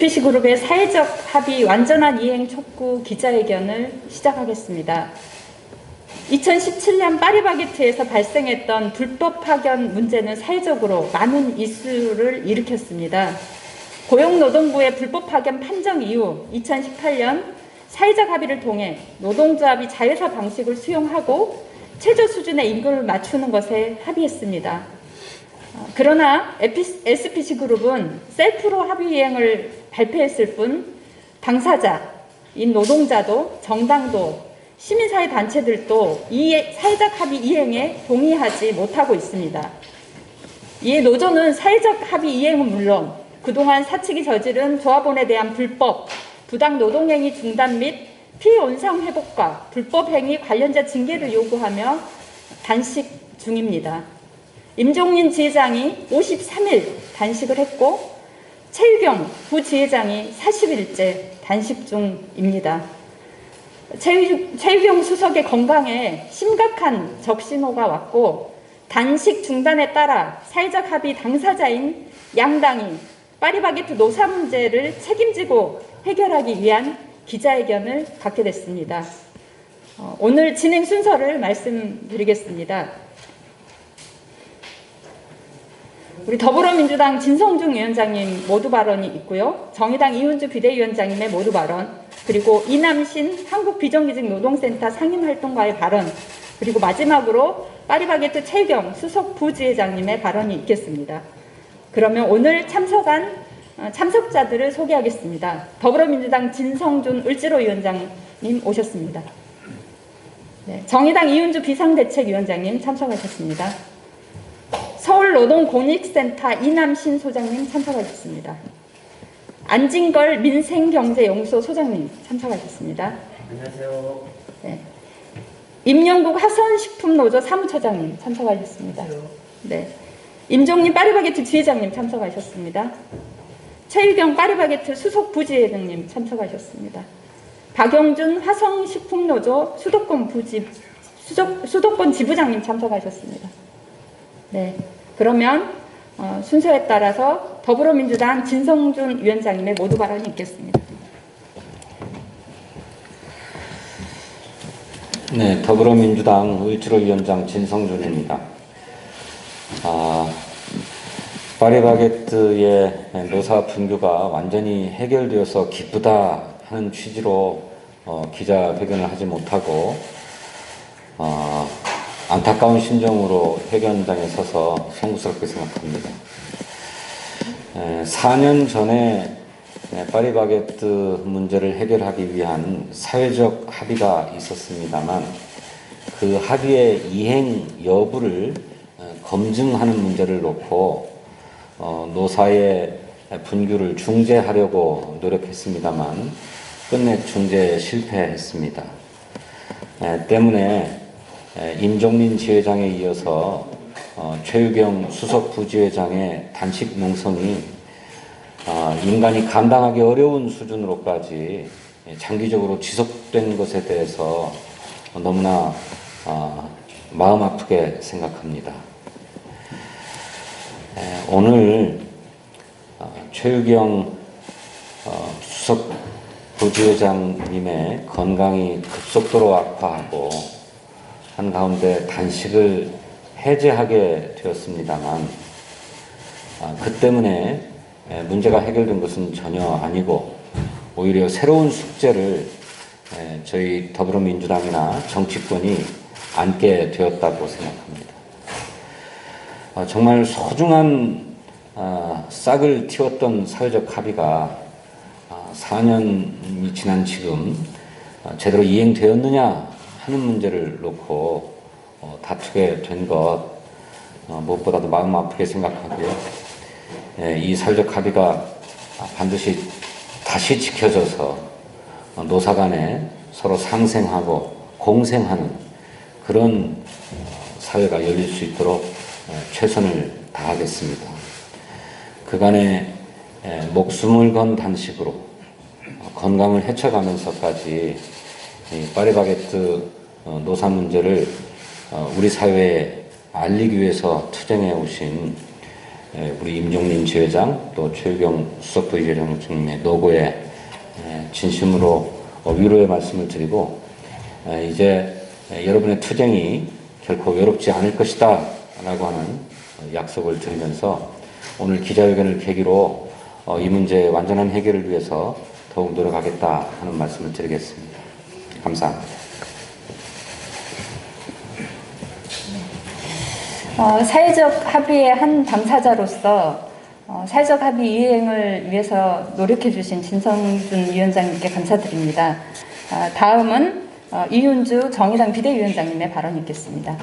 피시그룹의 사회적 합의 완전한 이행 촉구 기자회견을 시작하겠습니다. 2017년 파리바게트에서 발생했던 불법 파견 문제는 사회적으로 많은 이슈를 일으켰습니다. 고용노동부의 불법 파견 판정 이후 2018년 사회적 합의를 통해 노동조합이 자회사 방식을 수용하고 최저 수준의 임금을 맞추는 것에 합의했습니다. 어, 그러나 SPC 그룹은 셀프로 합의 이행을 발표했을 뿐 당사자인 노동자도 정당도 시민사회 단체들도 이 사회적 합의 이행에 동의하지 못하고 있습니다. 이에 노조는 사회적 합의 이행은 물론 그동안 사측이 저지른 조합원에 대한 불법, 부당 노동행위 중단 및 피해 원상 회복과 불법 행위 관련자 징계를 요구하며 단식 중입니다. 임종린 지회장이 53일 단식을 했고 최유경 부지회장이 40일째 단식 중입니다. 최유, 최유경 수석의 건강에 심각한 적신호가 왔고 단식 중단에 따라 사회적 합의 당사자인 양당이 파리바게트 노사 문제를 책임지고 해결하기 위한 기자회견을 갖게 됐습니다. 어, 오늘 진행 순서를 말씀드리겠습니다. 우리 더불어민주당 진성중 위원장님 모두 발언이 있고요. 정의당 이훈주 비대위원장님의 모두 발언, 그리고 이남신 한국비정규직 노동센터 상임활동가의 발언, 그리고 마지막으로 파리바게트 최경 수석 부지회장님의 발언이 있겠습니다. 그러면 오늘 참석한 어, 참석자들을 소개하겠습니다. 더불어민주당 진성준 을지로 위원장님 오셨습니다. 네, 정의당 이윤주 비상대책위원장님 참석하셨습니다. 서울노동공익센터 이남신 소장님 참석하셨습니다. 안진걸 민생경제연구소 소장님 참석하셨습니다. 안녕하세요. 네. 임영국 화선식품노조 사무처장님 참석하셨습니다. 네. 임종님 파리바게트 지회장님 참석하셨습니다. 최유경 파리바게트 수석 부지회장님 참석하셨습니다. 박영준 화성식품노조 수도권 부지 수도, 수도권 지부장님 참석하셨습니다. 네. 그러면 어, 순서에 따라서 더불어민주당 진성준 위원장님의 모두 발언이 있겠습니다. 네, 더불어민주당 을지로위원장 진성준입니다. 아, 파리바게트의 노사 분규가 완전히 해결되어서 기쁘다 하는 취지로 어, 기자회견을 하지 못하고 어, 안타까운 심정으로 회견장에 서서 송구스럽게 생각합니다. 에, 4년 전에 네, 파리바게트 문제를 해결하기 위한 사회적 합의가 있었습니다만 그 합의의 이행 여부를 어, 검증하는 문제를 놓고 어, 노사의 분규를 중재하려고 노력했습니다만 끝내 중재 실패했습니다. 에, 때문에 에, 임종민 지회장에 이어서 어, 최유경 수석 부지회장의 단식 농성이 아, 인간이 감당하기 어려운 수준으로까지 장기적으로 지속된 것에 대해서 너무나 아, 마음 아프게 생각합니다. 에, 오늘 어, 최유경 어, 수석 부지회장님의 건강이 급속도로 악화하고 한 가운데 단식을 해제하게 되었습니다만 아, 그 때문에 에, 문제가 해결된 것은 전혀 아니고 오히려 새로운 숙제를 에, 저희 더불어민주당이나 정치권이 안게 되었다고 생각합니다. 아, 정말 소중한 아, 싹을 틔웠던 사회적 합의가 아, 4년이 지난 지금 아, 제대로 이행되었느냐 하는 문제를 놓고 어, 다투게 된 것 어, 무엇보다도 마음 아프게 생각하고요. 예, 이 사회적 합의가 반드시 다시 지켜져서 어, 노사 간에 서로 상생하고 공생하는 그런 사회가 열릴 수 있도록 어, 최선을 다하겠습니다. 그간의 예, 목숨을 건 단식으로 어, 건강을 해쳐가면서까지 이 파리바게트 어, 노사 문제를 어, 우리 사회에 알리기 위해서 투쟁해 오신 예, 우리 임종민 지회장 또 최유경 수석부의장님의 노고에 예, 진심으로 어, 위로의 말씀을 드리고 예, 이제 예, 여러분의 투쟁이 결코 외롭지 않을 것이다 라고 하는 어, 약속을 드리면서 오늘 기자회견을 계기로 어, 이 문제의 완전한 해결을 위해서 더욱 노력하겠다 하는 말씀을 드리겠습니다. 감사합니다. 어, 사회적 합의의 한 당사자로서 어, 사회적 합의 이행을 위해서 노력해 주신 진성준 위원장님께 감사드립니다. 아, 다음은 어, 이윤주 정의당 비대위원장님의 발언이 있겠습니다.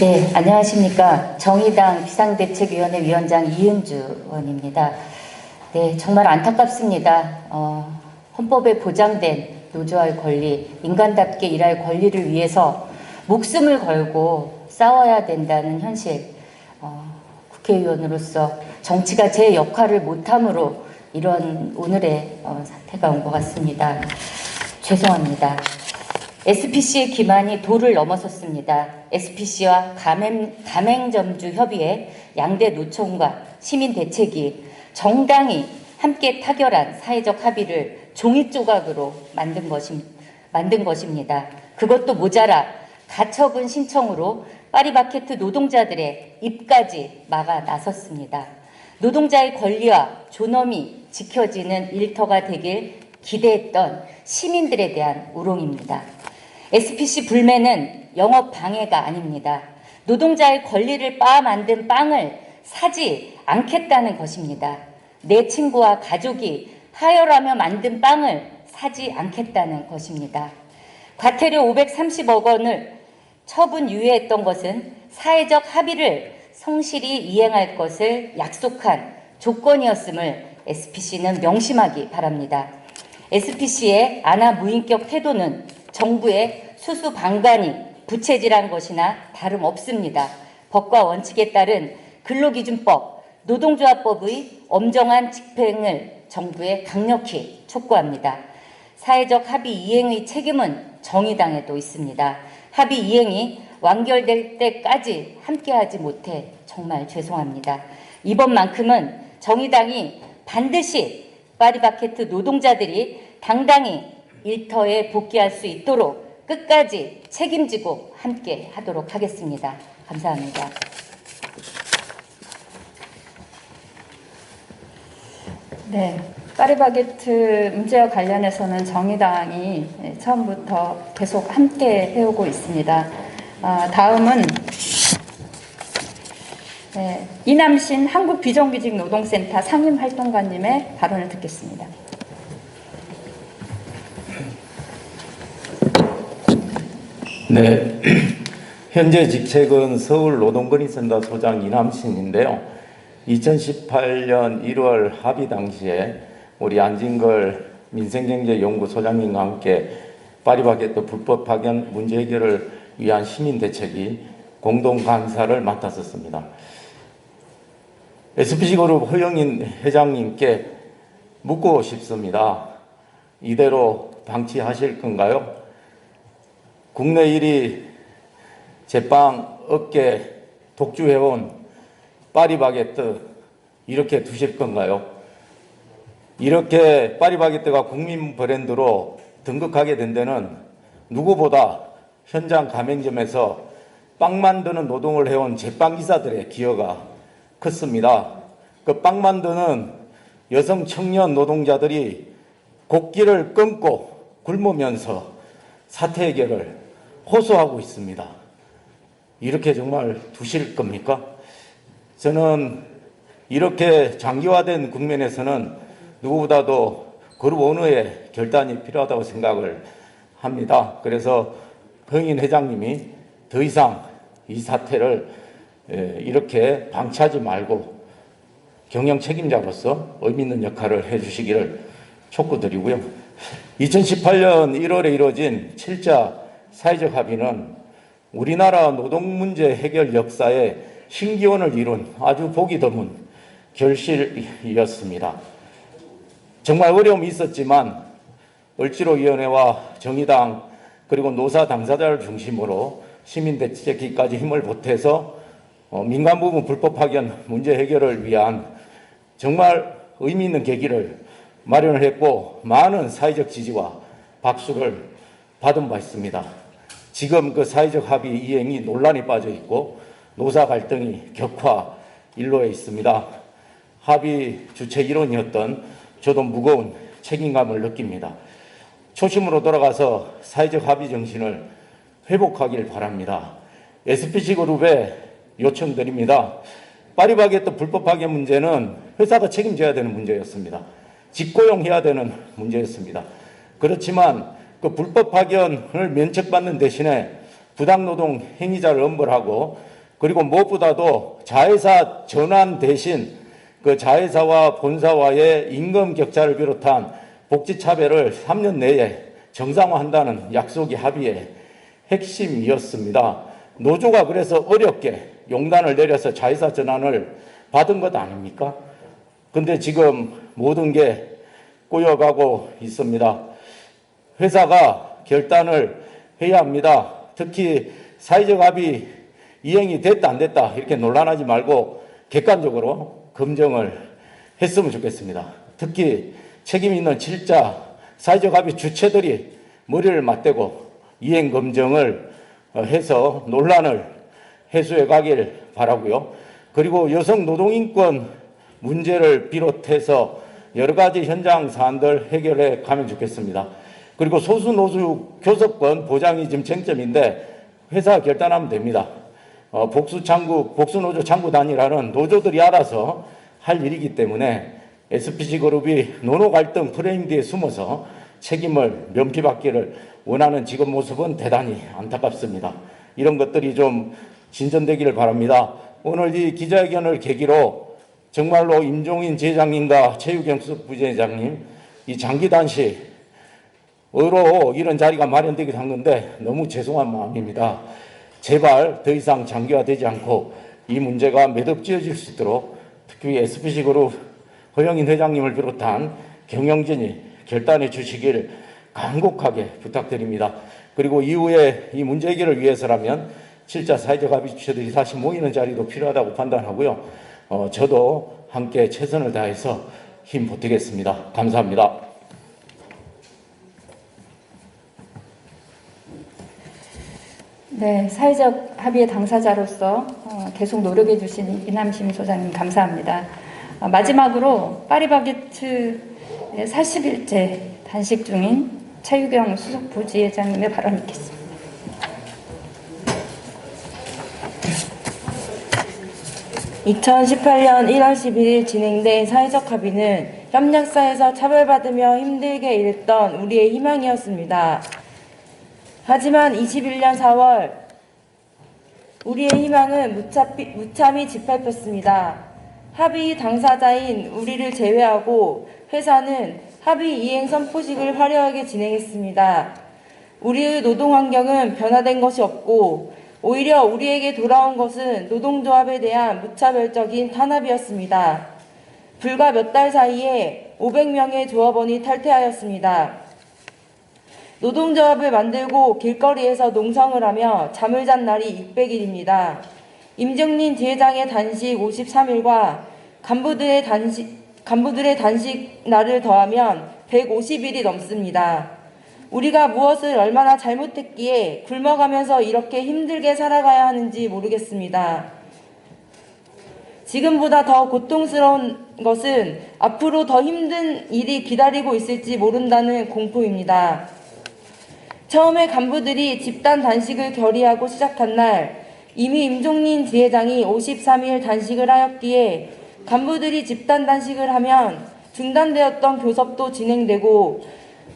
네, 안녕하십니까. 정의당 비상대책위원회 위원장 이은주 의원입니다. 네, 정말 안타깝습니다. 어, 헌법에 보장된 노조할 권리, 인간답게 일할 권리를 위해서 목숨을 걸고 싸워야 된다는 현실, 어, 국회의원으로서 정치가 제 역할을 못함으로 이런 오늘의 어, 사태가 온 것 같습니다. 죄송합니다. SPC의 기만이 도를 넘어섰습니다. SPC와 가맹, 가맹점주 협의회, 양대 노총과 시민 대책이 정당이 함께 타결한 사회적 합의를 종이 조각으로 만든 것임, 만든 것입니다. 그것도 모자라 가처분 신청으로 파리바게트 노동자들의 입까지 막아 나섰습니다. 노동자의 권리와 존엄이 지켜지는 일터가 되길 기대했던 시민들에 대한 우롱입니다. SPC 불매는 영업 방해가 아닙니다. 노동자의 권리를 빻아 만든 빵을 사지 않겠다는 것입니다. 내 친구와 가족이 하혈하며 만든 빵을 사지 않겠다는 것입니다. 과태료 530억 원을 처분 유예했던 것은 사회적 합의를 성실히 이행할 것을 약속한 조건이었음을 SPC는 명심하기 바랍니다. SPC의 안하 무인격 태도는 정부의 수수방관이 부채질한 것이나 다름없습니다. 법과 원칙에 따른 근로기준법, 노동조합법의 엄정한 집행을 정부에 강력히 촉구합니다. 사회적 합의 이행의 책임은 정의당에도 있습니다. 합의 이행이 완결될 때까지 함께하지 못해 정말 죄송합니다. 이번만큼은 정의당이 반드시 파리바게트 노동자들이 당당히 일터에 복귀할 수 있도록 끝까지 책임지고 함께 하도록 하겠습니다. 감사합니다. 네, 파리바게트 문제와 관련해서는 정의당이 처음부터 계속 함께 해오고 있습니다. 아, 다음은 네, 이남신 한국 비정규직 노동센터 상임 활동가님의 발언을 듣겠습니다. 네, 현재 직책은 서울 노동건의센터 소장 이남신인데요. 2018년 1월 합의 당시에 우리 안진걸 민생경제연구소장님과 함께 파리바게트 불법 파견 문제 해결을 위한 시민 대책이 공동 감사를 맡았었습니다. SPC그룹 허영인 회장님께 묻고 싶습니다. 이대로 방치하실 건가요? 국내 1위 제빵 업계 독주해온 파리바게뜨 이렇게 두실 건가요? 이렇게 파리바게뜨가 국민 브랜드로 등극하게 된 데는 누구보다 현장 가맹점에서 빵 만드는 노동을 해온 제빵 기사들의 기여가 컸습니다. 그 빵 만드는 여성 청년 노동자들이 곡기를 끊고 굶으면서 사태 해결을 호소하고 있습니다. 이렇게 정말 두실 겁니까? 저는 이렇게 장기화된 국면에서는 누구보다도 그룹 오너의 결단이 필요하다고 생각을 합니다. 그래서 흥인 회장님이 더 이상 이 사태를 에, 이렇게 방치하지 말고 경영 책임자로서 의미 있는 역할을 해주시기를 촉구드리고요. 2018년 1월에 이루어진 7자 사회적 합의는 우리나라 노동 문제 해결 역사에 신기원을 이룬 아주 보기 드문 결실이었습니다. 정말 어려움이 있었지만 을지로위원회와 정의당 그리고 노사 당사자를 중심으로 시민 대책기까지 힘을 보태서 어, 민간 부분 불법 파견 문제 해결을 위한 정말 의미 있는 계기를 마련을 했고 많은 사회적 지지와 박수를 받은 바 있습니다. 지금 그 사회적 합의 이행이 논란이 빠져 있고 노사 갈등이 격화 일로에 있습니다. 합의 주체 일원이었던 저도 무거운 책임감을 느낍니다. 초심으로 돌아가서 사회적 합의 정신을 회복하길 바랍니다. SPC 그룹에 요청드립니다. 파리바게뜨 불법 파견 문제는 회사가 책임져야 되는 문제였습니다. 직고용해야 되는 문제였습니다. 그렇지만 그 불법 파견을 면책받는 대신에 부당노동 행위자를 엄벌하고 그리고 무엇보다도 자회사 전환 대신 그 자회사와 본사와의 임금 격차를 비롯한 복지 차별을 3년 내에 정상화한다는 약속이 합의의 핵심이었습니다. 노조가 그래서 어렵게 용단을 내려서 자회사 전환을 받은 것 아닙니까? 근데 지금 모든 게 꼬여가고 있습니다. 회사가 결단을 해야 합니다. 특히 사회적 합의 이행이 됐다 안 됐다 이렇게 논란하지 말고 객관적으로 검증을 했으면 좋겠습니다. 특히 책임 있는 질자 사회적 합의 주체들이 머리를 맞대고 이행 검증을 어, 해서 논란을 해소해 가길 바라고요. 그리고 여성 노동인권 문제를 비롯해서 여러 가지 현장 사안들 해결해 가면 좋겠습니다. 그리고 소수 노조 교섭권 보장이 지금 쟁점인데 회사가 결단하면 됩니다. 어, 복수 창구, 복수 노조 창구 단위라는 노조들이 알아서 할 일이기 때문에 SPC 그룹이 노노 갈등 프레임 뒤에 숨어서 책임을 면피받기를 원하는 지금 모습은 대단히 안타깝습니다. 이런 것들이 좀 진전되기를 바랍니다. 오늘 이 기자회견을 계기로 정말로 임종인 제장님과 최유경 부회장님 이 장기 단식 의로 이런 자리가 마련되기도 한 건데 너무 죄송한 마음입니다. 제발 더 이상 장기화되지 않고 이 문제가 매듭지어질 수 있도록 특히 그룹 허영인 회장님을 비롯한 경영진이 결단해 주시길 간곡하게 부탁드립니다. 그리고 이후에 이 문제 해결을 위해서라면 실자 사회적 합의 주체들이 다시 모이는 자리도 필요하다고 판단하고요. 어, 저도 함께 최선을 다해서 힘 보태겠습니다. 감사합니다. 네, 사회적 합의의 당사자로서 어, 계속 노력해 주신 이남심 소장님 감사합니다. 어, 마지막으로 파리바게트 40일째 단식 중인 최유경 수석 부지회장님의 발언 듣겠습니다. (2018년 1월 11일) 진행된 사회적 합의는 협력사에서 차별받으며 힘들게 일했던 우리의 희망이었습니다. 하지만 21년 4월 우리의 희망은 무차피, 무참히 짓밟혔습니다. 합의 당사자인 우리를 제외하고 회사는 합의 이행 선포식을 화려하게 진행했습니다. 우리의 노동 환경은 변화된 것이 없고 오히려 우리에게 돌아온 것은 노동조합에 대한 무차별적인 탄압이었습니다. 불과 몇 달 사이에 500명의 조합원이 탈퇴하였습니다. 노동조합을 만들고 길거리에서 농성을 하며 잠을 잔 날이 600일입니다. 임정린 지회장의 단식 53일과 간부들의 단식, 간부들의 단식 날을 더하면 150일이 넘습니다. 우리가 무엇을 얼마나 잘못했기에 굶어가면서 이렇게 힘들게 살아가야 하는지 모르겠습니다. 지금보다 더 고통스러운 것은 앞으로 더 힘든 일이 기다리고 있을지 모른다는 공포입니다. 처음에 간부들이 집단 단식을 결의하고 시작한 날 이미 임종린 지회장이 53일 단식을 하였기에 간부들이 집단 단식을 하면 중단되었던 교섭도 진행되고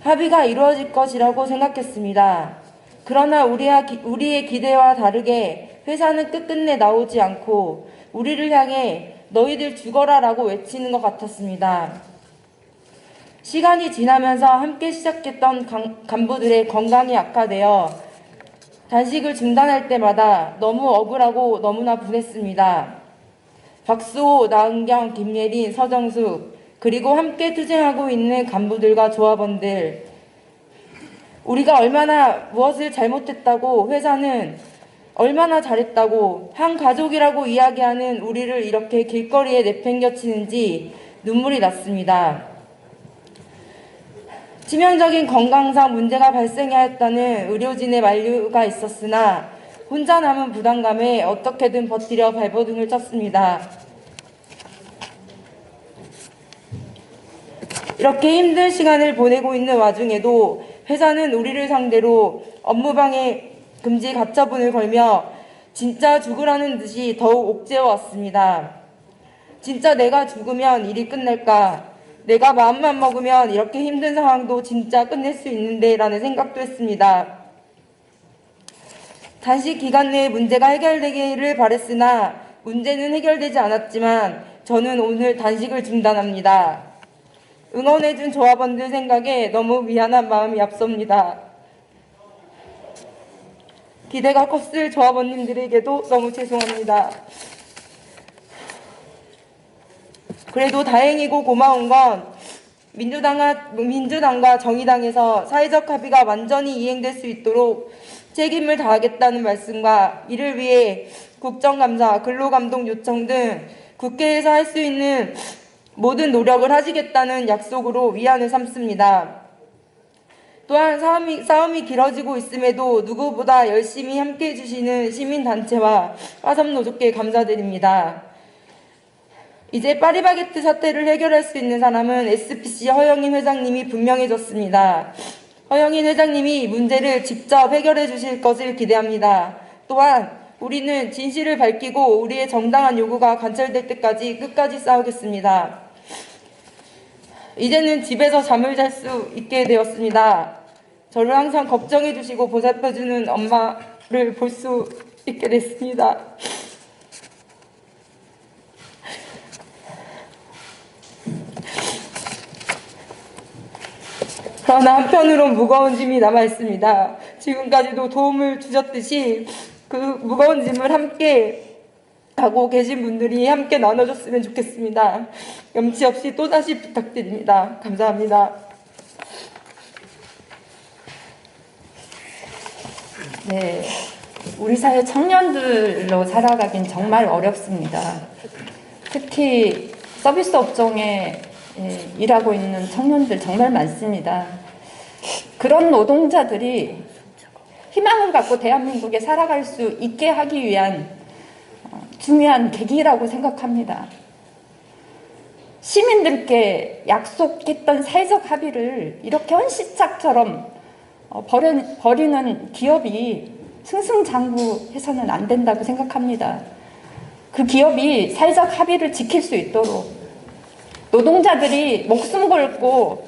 합의가 이루어질 것이라고 생각했습니다. 그러나 우리와 기, 우리의 기대와 다르게 회사는 끝끝내 나오지 않고 우리를 향해 너희들 죽어라 라고 외치는 것 같았습니다. 시간이 지나면서 함께 시작했던 간, 간부들의 건강이 악화되어 단식을 중단할 때마다 너무 억울하고 너무나 분했습니다. 박수호, 나은경, 김예린, 서정숙 그리고 함께 투쟁하고 있는 간부들과 조합원들 우리가 얼마나 무엇을 잘못했다고 회사는 얼마나 잘했다고 한 가족이라고 이야기하는 우리를 이렇게 길거리에 내팽겨치는지 눈물이 났습니다. 치명적인 건강상 문제가 발생하였다는 의료진의 만류가 있었으나 혼자 남은 부담감에 어떻게든 버티려 발버둥을 쳤습니다. 이렇게 힘든 시간을 보내고 있는 와중에도 회사는 우리를 상대로 업무방해 금지 가처분을 걸며 진짜 죽으라는 듯이 더욱 옥죄어 왔습니다. 진짜 내가 죽으면 일이 끝날까? 내가 마음만 먹으면 이렇게 힘든 상황도 진짜 끝낼 수 있는데 라는 생각도 했습니다. 단시 기간 내에 문제가 해결되기를 바랬으나 문제는 해결되지 않았지만 저는 오늘 단식을 중단합니다. 응원해준 조합원들 생각에 너무 미안한 마음이 앞섭니다. 기대가 컸을 조합원님들에게도 너무 죄송합니다. 그래도 다행이고 고마운 건 민주당과, 민주당과 정의당에서 사회적 합의가 완전히 이행될 수 있도록 책임을 다하겠다는 말씀과 이를 위해 국정감사, 근로감독 요청 등 국회에서 할 수 있는 모든 노력을 하시겠다는 약속으로 위안을 삼습니다. 또한 싸움이, 싸움이 길어지고 있음에도 누구보다 열심히 함께 해주시는 시민단체와 화섬노조께 감사드립니다. 이제 파리바게트 사태를 해결할 수 있는 사람은 SPC 허영인 회장님이 분명해졌습니다. 허영인 회장님이 문제를 직접 해결해 주실 것을 기대합니다. 또한 우리는 진실을 밝히고 우리의 정당한 요구가 관철될 때까지 끝까지 싸우겠습니다. 이제는 집에서 잠을 잘 수 있게 되었습니다. 저를 항상 걱정해 주시고 보살펴 주는 엄마를 볼 수 있게 됐습니다. 그러나 한편으론 무거운 짐이 남아 있습니다. 지금까지도 도움을 주셨듯이 그 무거운 짐을 함께 하고 계신 분들이 함께 나눠줬으면 좋겠습니다. 염치 없이 또다시 부탁드립니다. 감사합니다. 네, 우리 사회 청년들로 살아가긴 정말 어렵습니다. 특히 서비스 업종에 예, 일하고 있는 청년들 정말 많습니다. 그런 노동자들이 희망을 갖고 대한민국에 살아갈 수 있게 하기 위한 어, 중요한 계기라고 생각합니다. 시민들께 약속했던 사회적 합의를 이렇게 헌시짝처럼 어, 버리는 기업이 승승장구해서는 안 된다고 생각합니다. 그 기업이 사회적 합의를 지킬 수 있도록 노동자들이 목숨 걸고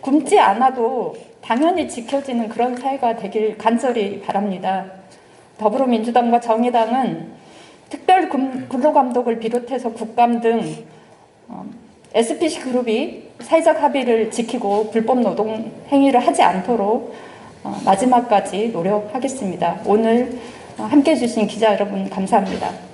굶지 않아도 당연히 지켜지는 그런 사회가 되길 간절히 바랍니다. 더불어민주당과 정의당은 특별 금- 근로감독을 비롯해서 국감 등 어, SPC 그룹이 사회적 합의를 지키고 불법 노동 행위를 하지 않도록 어, 마지막까지 노력하겠습니다. 오늘 어, 함께 해주신 기자 여러분 감사합니다.